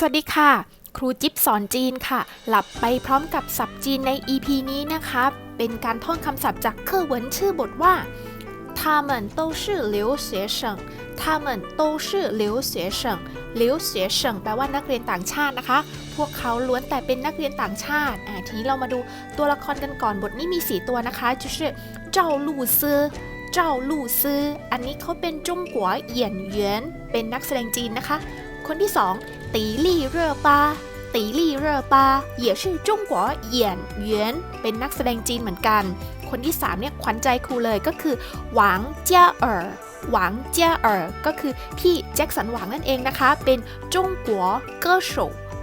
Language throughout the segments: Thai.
สวัสดีค่ะ ครูจิ๊บสอนจีนค่ะ หลับไปพร้อมกับศัพท์จีนใน EP นี้นะคะเป็นการท่องคำศัพท์จากเคอร์เหวินชื่อบทว่า他们都是留学生他们都是留学生留学生แปลว่านักเรียนต่างชาตินะคะ พวกเขาล้วนแต่เป็นนักเรียนต่างชาติอ่าทีนี้เรามาดูตัวละครกันก่อนบทนี้มี 4 ตัวนะคะ就是เจ้าลู่ซื้อเจ้าลู่ซื้ออันนี้เขาเป็นจงกัวเหยียนเหวียนเป็นนักแสดงจีนนะคะ คนที่ 2 ตีลี่เร่อปาตีลี่เรปาเหย่ชื่อจุ้งหัวเหยียนเยียนเป็นนักแสดงจีนเหมือนกัน คนที่สามเนี่ยขวัญใจครูเลยก็คือ หวังเจียเอ๋อหวังเจียเอ๋อก็คือพี่แจ็คสันหวังนั่นเองนะคะ เป็นจุ้งหัวเกอโฉ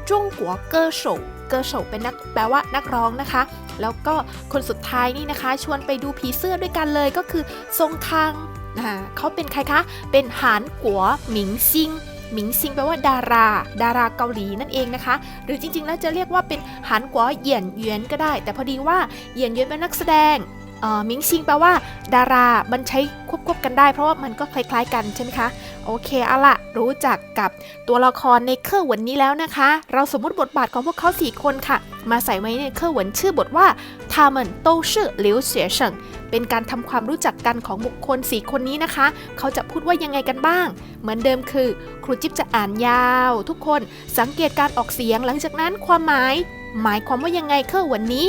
จงกัวเกอร์โฉเกอร์โฉเป็นนักแปลว่านักร้องนะคะ แล้วก็คนสุดท้ายนี่นะคะ ชวนไปดูผีเสื้อด้วยกันเลยก็คือซงคังนะเขาเป็นใครคะ เป็นหานกัวหมิงซิง หมิงซิงแปลว่าดารา ดาราเกาหลีนั่นเองนะคะ หรือจริงๆ แล้วจะเรียกว่าเป็นหันกัวเหยียนเหวียนก็ได้ แต่พอดีว่าเหยียนเหวียนเป็นนักแสดง มิงซิงแปลว่า ดารา มันใช้ควบควบกันได้ เพราะว่ามันก็คล้ายๆกันใช่ไหมคะ โอเคเอาละรู้จักกับตัวละครในเครื่องวันนี้แล้วนะคะ เราสมมติบทบาทของพวกเขา 4 คนค่ะ มาใส่ไว้ในเครื่องวันชื่อบทว่าทามันโตชื่อหลิวเสียเฉิงเป็นการทำความรู้จักกันของบุคคล 4 คนนี้นะคะ เขาจะพูดว่ายังไงกันบ้าง เหมือนเดิมคือ ครูจิ๊บจะอ่านยาว ทุกคนสังเกตการออกเสียงหลังจากนั้นความหมาย หมายความว่ายังไงเครื่องวันนี้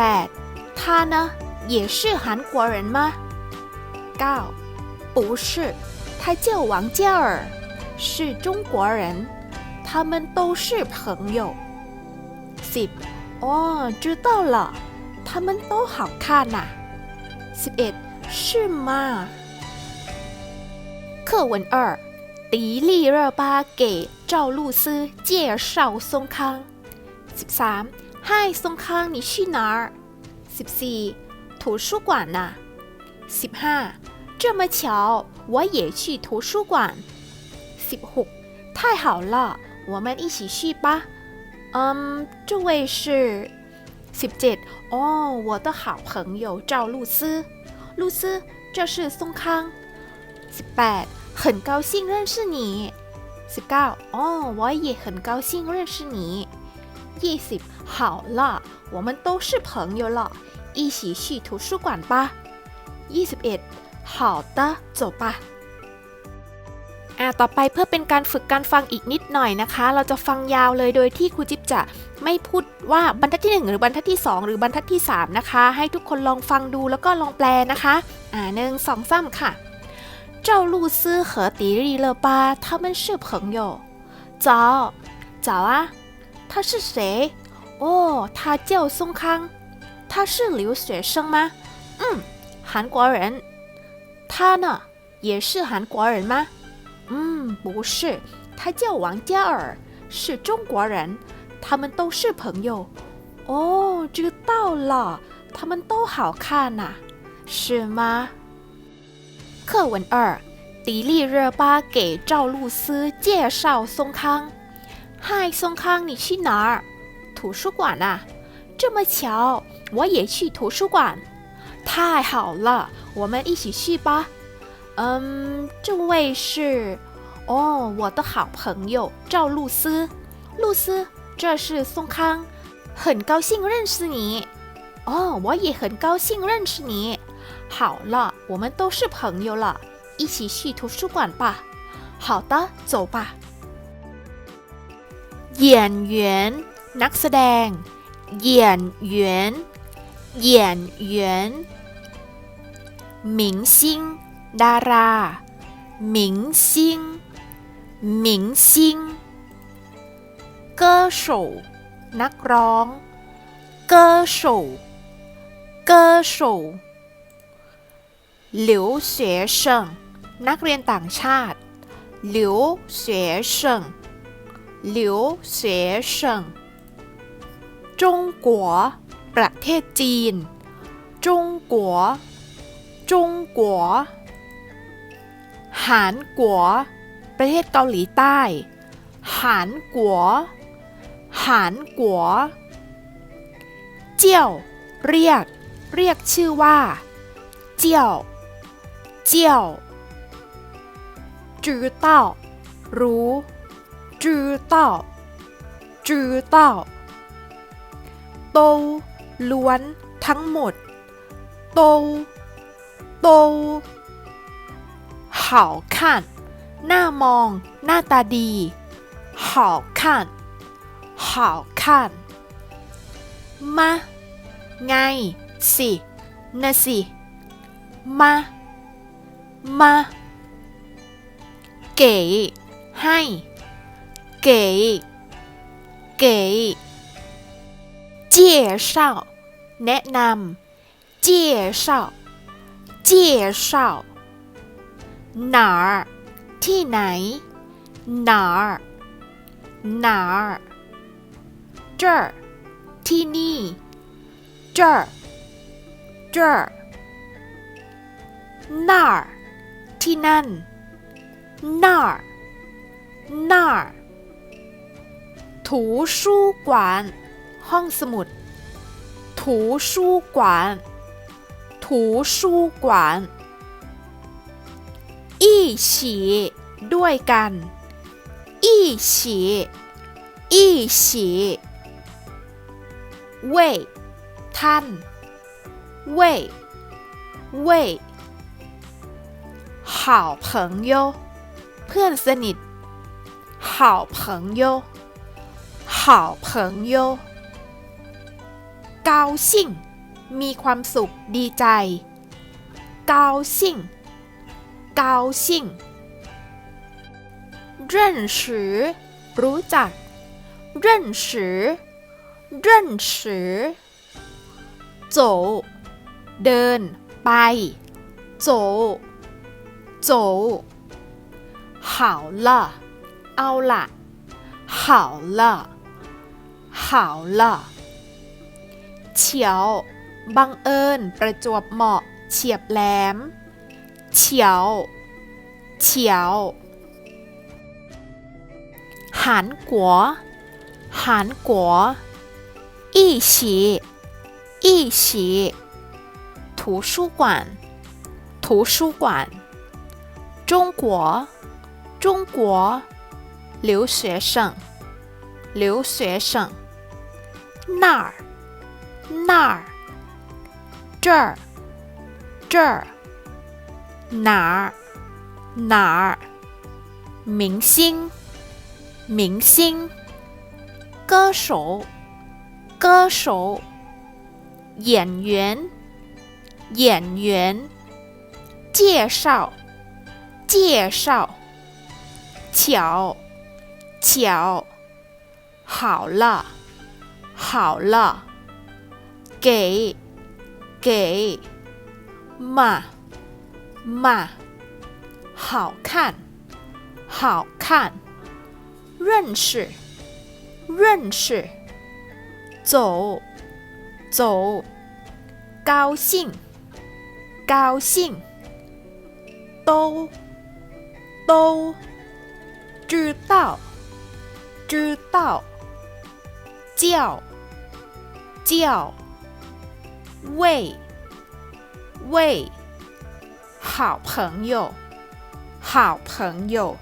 8. 他呢，也是韩国人吗？9. 不是，他叫王嘉尔，是中国人。他们都是朋友。10. 哦，知道了，他们都好看呐、11. 是吗？课文二，迪丽热巴给赵露思介绍松康。十三，嗨，松康，你去哪儿？十四，图书馆呐、十ห้า这么巧，我也去图书馆。十六，太好了，我们一起去吧。嗯，这位是十七哦，我的好朋友赵露思。露思，这是松康。十八，很高兴认识你。十九，哦，我也很高兴认识你。ยี่สิบ 好了，我们都是朋友了，一起去图书馆吧。ยี่สิบเอ็ด好的，走吧。อ่าต่อไปเพื่อเป็นการฝึกการฟังอีกนิดหน่อยนะคะ เราจะฟังยาวเลยโดยที่ครูจิ๊บจะไม่พูดว่าบรรทัดที่ 1 หรือบรรทัดที่ 2 หรือบรรทัดที่ 3 นะคะ ให้ทุกคนลองฟังดูแล้วก็ลองแปลนะคะ อ่าหนึ่งสองสามค่ะ赵露思和迪丽热巴他们是朋友。早，早啊，他是谁？ 哦，他叫松康。他是留学生吗？嗯，韩国人。他呢，也是韩国人吗？嗯，不是，他叫王嘉尔，是中国人。他们都是朋友。哦，知道了，他们都好看呐、是吗？课文二，迪丽热巴给赵露思介绍松康。嗨，松康，你去哪儿？图书馆啊。这么巧，我也去图书馆。太好了，我们一起去吧。嗯，这位是，哦，我的好朋友赵露思。露思，这是宋康，很高兴认识你。哦，我也很高兴认识你。好了，我们都是朋友了，一起去图书馆吧。好的，走吧。演员， นักแสดงเหยียนเหวียนนเหวียงซิดารา明星,明星,歌手งหมิงซิงเก้อนักร้องเก้อโฉวเก้อโฉวหลิวเสวยเฉินักเรียนต่างชาติหลิวเสวยเฉิงหาติ จงกัว ประเทศจีน จงกัว จงกัวหานกัว ประเทศเกาหลีใต้หานกัวหานกัว เจียว เรียก เรียกชื่อว่า เจียว เจียวจือเต้ารู้จือเต้าจือเต้า โตล้วน ทั้งหมด โตโต好看หน้ามอง หน้าตาดี好看好看มา ไง สินะสิ มา มา เก๋ ให้ เก๋ เก๋ 介绍แนะนำ介绍介绍哪儿ที่ไหน哪儿哪儿这儿ที่นี่这儿这儿那儿ที่นั่น那儿那儿图书馆 ห้องสมุด图书馆图书馆一起ด้วยกัน一起一起为ท่าน为为好朋友เพื่อนสนิท好朋友好朋友 高兴มีความสุขดีใจ高兴高兴认识รู้จัก认识认识走เดิน ไป走走好了เอาละ好了好了 เฉียวบังเอิญ ประจวบเหมาะ เฉียบแหลม เฉียวเฉียวหานกัวหานกัว一起一起图书馆图书馆中国中国留学生留学生那儿 那儿这儿这儿哪儿哪儿。明星明星。歌手歌手。演员演员。介绍介绍。巧巧。好了好了。给给嘛嘛好看好看认识认识走走高兴高兴都都知道知道叫叫为为好朋友好朋友